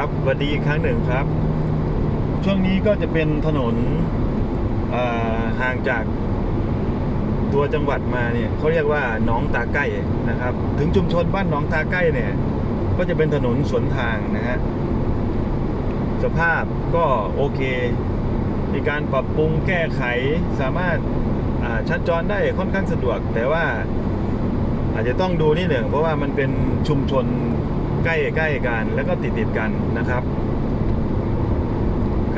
ครับสวัสดีอีกครั้งหนึ่งครับ ช่วงนี้ก็จะเป็นถนนห่างจากตัวจังหวัดมาเนี่ยเขาเรียกว่าหนองตาใกล้นะครับ ถึงชุมชนบ้านหนองตาใกล้เนี่ย ก็จะเป็นถนนสวนทางนะฮะสภาพก็โอเค มีการปรับปรุงแก้ไขสามารถอ่าชัดจรได้ค่อนข้างสะดวก แต่ว่าอาจจะต้องดูนิดหนึ่งเพราะว่ามันเป็นชุมชน ใกล้ใกล้กันแล้วก็ติดติดกันนะครับ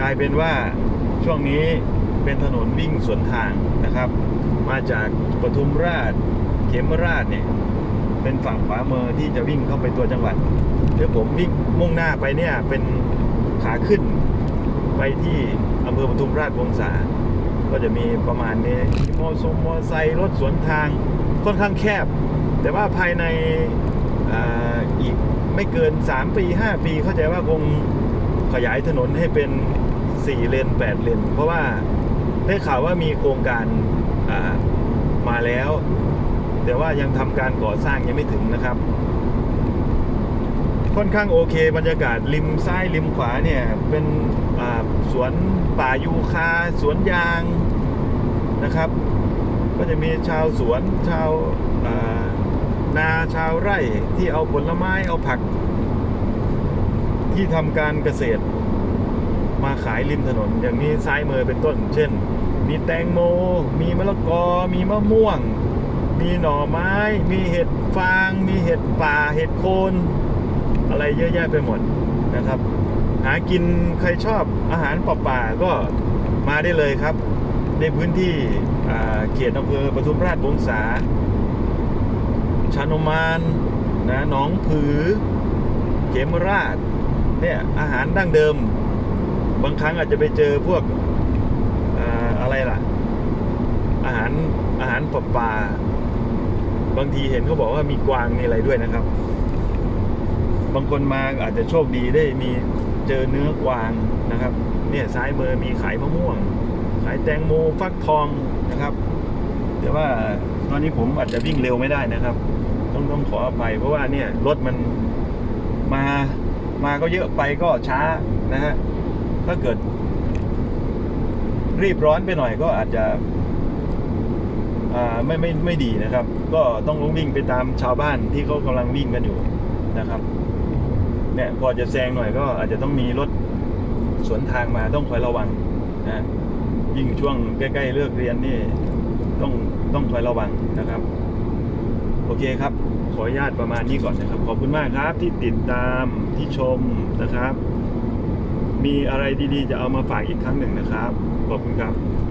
กลายเป็นว่าช่วงนี้เป็นถนนวิ่งสวนทางนะครับ มาจากปทุมราช เขมราชเนี่ยเป็นฝั่งขวามือที่จะวิ่งเข้าไปตัวจังหวัดเดี๋ยวผมวิ่งมุ่งหน้าไปเนี่ยเป็นขาขึ้นไปที่อำเภอปทุมราชวงศาก็จะมีประมาณนี้มีมอรงมอไซค์รถสวนทางค่อนข้างแคบ แต่ว่าภายใน ไม่เกิน 3 ปี 5 ปีเข้าใจว่าคงขยายถนนให้เป็น 4 เลน 8 เลน เพราะว่าได้ข่าวว่ามีโครงการามาแล้ว แต่ว่ายังทำการก่อสร้างยังไม่ถึงนะครับ ค่อนข้างโอเค บรรยากาศริมซ้ายริมขวาเนี่ยเป็นสวนป่ายูคาสวนยางนะครับ ก็จะมีชาวสวนชาวา นาชาวไร่ที่เอาผลไม้เอาผัก ที่ทำการเกษตร มาขายริมถนน อย่างนี้ซ้ายมือเป็นต้น เช่น มีแตงโม มีมะละกอ มีมะม่วง มีหน่อไม้ มีเห็ดฟาง มีเห็ดป่าเห็ดโคน อะไรเยอะแยะไปหมดนะครับ หากินใครชอบอาหารป่าๆก็มาได้เลยครับ ในพื้นที่เขตอำเภอปทุมราชวงศา ชานุมานนะหนองผือเขมราชเนี่ยอาหารดั้งเดิม บางครั้งอาจจะไปเจอพวกอ่าอะไรล่ะ อาหารอาหารป่าป่าบางทีเห็นเขาบอกว่ามีกวางมีอะไรด้วยนะครับ บางคนมาอาจจะโชคดีได้มีเจอเนื้อกวางนะครับ เนี่ยซ้ายมือมีขายมะม่วง ขายแตงโมฟักทองนะครับ แต่ว่า ตอนนี้ผมอาจจะวิ่งเร็วไม่ได้นะครับ ต้องต้องขออภัยเพราะว่าเนี่ยรถมันมามาก็เยอะไปก็ช้านะฮะถ้าเกิด รีบร้อนไปหน่อยก็อาจจะอ่ไม่ไม่ไม่ดีนะครับ ก็ต้องวิ่งไปตามชาวบ้านที่เขากำลังวิ่งกันอยู่นะครับเนี่ยพอจะแซงหน่อยก็อาจจะต้องมีรถสวนทางมาต้องคอยระวังนะยิ่งช่วงใกล้ ๆ เลิกเรียนนี่ ต้องต้องคอยระวังนะครับ โอเคครับ ขออนุญาตประมาณนี้ก่อนนะครับ ขอบคุณมากครับที่ติดตามที่ชมนะครับ มีอะไรดีๆ จะเอามาฝากอีกครั้งหนึ่งนะครับ ขอบคุณครับ